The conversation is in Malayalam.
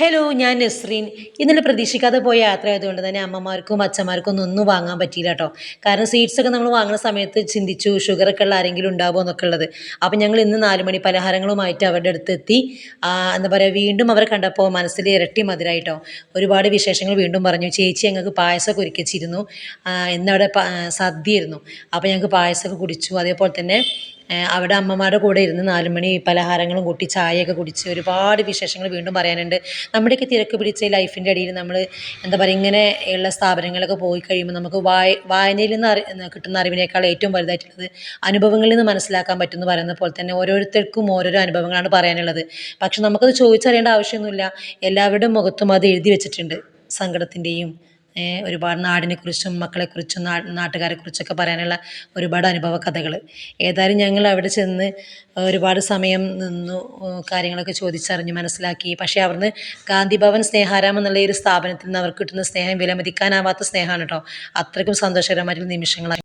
ഹലോ ഞാൻ നസ്രീൻ. ഇന്നലെ പ്രതീക്ഷിക്കാതെ പോയ യാത്ര ആയതുകൊണ്ട് തന്നെ അമ്മമാർക്കും അച്ഛന്മാർക്കും ഒന്നും ഒന്നും വാങ്ങാൻ പറ്റിയില്ല കേട്ടോ കാരണം സ്വീറ്റ്സൊക്കെ നമ്മൾ വാങ്ങുന്ന സമയത്ത് ചിന്തിച്ചു ഷുഗറൊക്കെ ഉള്ള ആരെങ്കിലും ഉണ്ടാവുമോ എന്നൊക്കെ ഉള്ളത്. അപ്പം ഞങ്ങൾ ഇന്ന് നാല് മണി പലഹാരങ്ങളുമായിട്ട് അവരുടെ അടുത്ത് എത്തി എന്താ പറയുക വീണ്ടും അവരെ കണ്ടപ്പോൾ മനസ്സിൽ ഇരട്ടി മധുരമായിട്ടോ ഒരുപാട് വിശേഷങ്ങൾ വീണ്ടും പറഞ്ഞു. ചേച്ചി ഞങ്ങൾക്ക് പായസമൊക്കെ ഒരുക്കിച്ചിരുന്നു. ഇന്നവിടെ പ- സദ്യയായിരുന്നു. അപ്പോൾ ഞങ്ങൾക്ക് പായസമൊക്കെ കുടിച്ചു. അതേപോലെ തന്നെ അവിടെ അമ്മമാരുടെ കൂടെ ഇരുന്ന് നാലുമണി പലഹാരങ്ങളും കൂട്ടി ചായയൊക്കെ കുടിച്ച് ഒരുപാട് വിശേഷങ്ങൾ വീണ്ടും പറയാനുണ്ട്. നമ്മുടെയൊക്കെ തിരക്ക് പിടിച്ച ലൈഫിന്റെ ഇടയിൽ നമ്മൾ എന്താ പറയുക ഇങ്ങനെ ഉള്ള സ്ഥാപനങ്ങളൊക്കെ പോയി കഴിയുമ്പോൾ നമുക്ക് വായ വായനയിൽ നിന്ന് അറി കിട്ടുന്ന അറിവിനേക്കാൾ ഏറ്റവും വലുതായിട്ടുള്ളത് അനുഭവങ്ങളിൽ നിന്ന് മനസ്സിലാക്കാൻ പറ്റുമെന്ന് പറയുന്ന പോലെ തന്നെ ഓരോരുത്തർക്കും ഓരോരോ അനുഭവങ്ങളാണ് പറയാനുള്ളത്. പക്ഷെ നമുക്കത് ചോദിച്ചറിയേണ്ട ആവശ്യമൊന്നുമില്ല. എല്ലാവരുടെയും മുഖത്തും അത് എഴുതി വെച്ചിട്ടുണ്ട് സങ്കടത്തിന്റെയും ഒരുപാട് നാടിനെക്കുറിച്ചും നാട്ടുകാരെ നാട്ടുകാരെക്കുറിച്ചൊക്കെ പറയാനുള്ള ഒരുപാട് അനുഭവ കഥകൾ ഏതായാലും ഞങ്ങൾ അവിടെ ചെന്ന് ഒരുപാട് സമയം നിന്നു കാര്യങ്ങളൊക്കെ ചോദിച്ചറിഞ്ഞ് മനസ്സിലാക്കി. പക്ഷേ അവിടുന്ന് ഗാന്ധി ഭവൻ സ്നേഹാരാമം എന്നുള്ള ഈ ഒരു സ്ഥാപനത്തിൽ നിന്ന് അവർക്ക് കിട്ടുന്ന സ്നേഹം വിലമതിക്കാനാവാത്ത സ്നേഹമാണ് കേട്ടോ. അത്രയ്ക്കും സന്തോഷകരമായിട്ടുള്ള നിമിഷങ്ങളാണ്